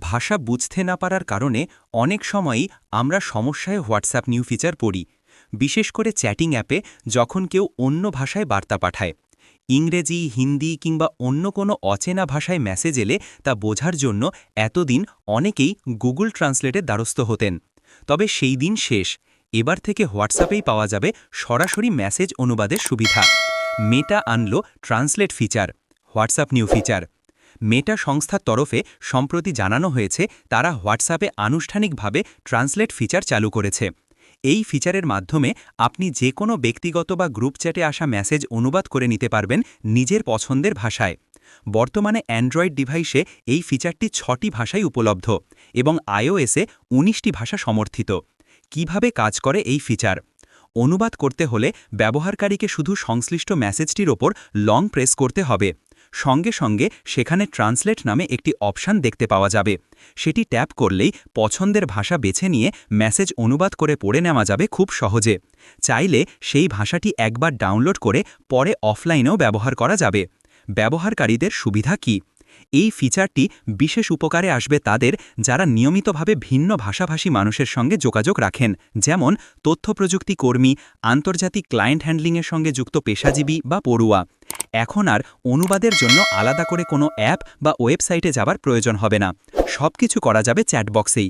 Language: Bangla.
ভাষা বুঝতে না পারার কারণে অনেক সময়ই আমরা সমস্যায় হোয়াটসঅ্যাপ নিউ ফিচার পড়ি। বিশেষ করে চ্যাটিং অ্যাপে যখন কেউ অন্য ভাষায় বার্তা পাঠায়। ইংরেজি, হিন্দি কিংবা অন্য কোনো অচেনা ভাষায় মেসেজ এলে তা বোঝার জন্য এতদিন অনেকেই গুগল ট্রান্সলেটের দ্বারস্থ হতেন। তবে সেই দিন শেষ। এবার থেকে হোয়াটসঅ্যাপেই পাওয়া যাবে সরাসরি মেসেজ অনুবাদের সুবিধা। মেটা আনলো translate feature, WhatsApp new feature. Meta সংস্থার তরফে সম্প্রতি জানানো হয়েছে, তারা হোয়াটসঅ্যাপে আনুষ্ঠানিকভাবে ট্রান্সলেট ফিচার চালু করেছে। এই ফিচারের মাধ্যমে আপনি যে কোনো ব্যক্তিগত বা গ্রুপ চ্যাটে আসা মেসেজ অনুবাদ করে নিতে পারবেন নিজের পছন্দের ভাষায়। বর্তমানে অ্যান্ড্রয়েড ডিভাইসে এই ফিচারটি ছটি ভাষায় উপলব্ধ এবং আইওএসে ১৯টি ভাষা সমর্থিত। কীভাবে কাজ করে এই ফিচার? অনুবাদ করতে হলে ব্যবহারকারীকে শুধু সংশ্লিষ্ট মেসেজটির ওপর লং প্রেস করতে হবে। সঙ্গে সঙ্গে সেখানে ট্রান্সলেট নামে একটি অপশান দেখতে পাওয়া যাবে। সেটি ট্যাপ করলেই পছন্দের ভাষা বেছে নিয়ে মেসেজ অনুবাদ করে পড়ে নেওয়া যাবে খুব সহজে। চাইলে সেই ভাষাটি একবার ডাউনলোড করে পরে অফলাইনেও ব্যবহার করা যাবে। ব্যবহারকারীদের সুবিধা কি? এই ফিচারটি বিশেষ উপকারে আসবে তাদের যারা নিয়মিতভাবে ভিন্ন ভাষাভাষী মানুষের সঙ্গে যোগাযোগ রাখেন, যেমন তথ্য প্রযুক্তি কর্মী আন্তর্জাতিক ক্লায়েন্ট হ্যান্ডলিংয়ের সঙ্গে যুক্ত পেশাজীবী বা পড়ুয়া। এখন আর অনুবাদের জন্য আলাদা করে কোনো অ্যাপ বা ওয়েবসাইটে যাবার প্রয়োজন হবে না। সব কিছু করা যাবে চ্যাটবক্সেই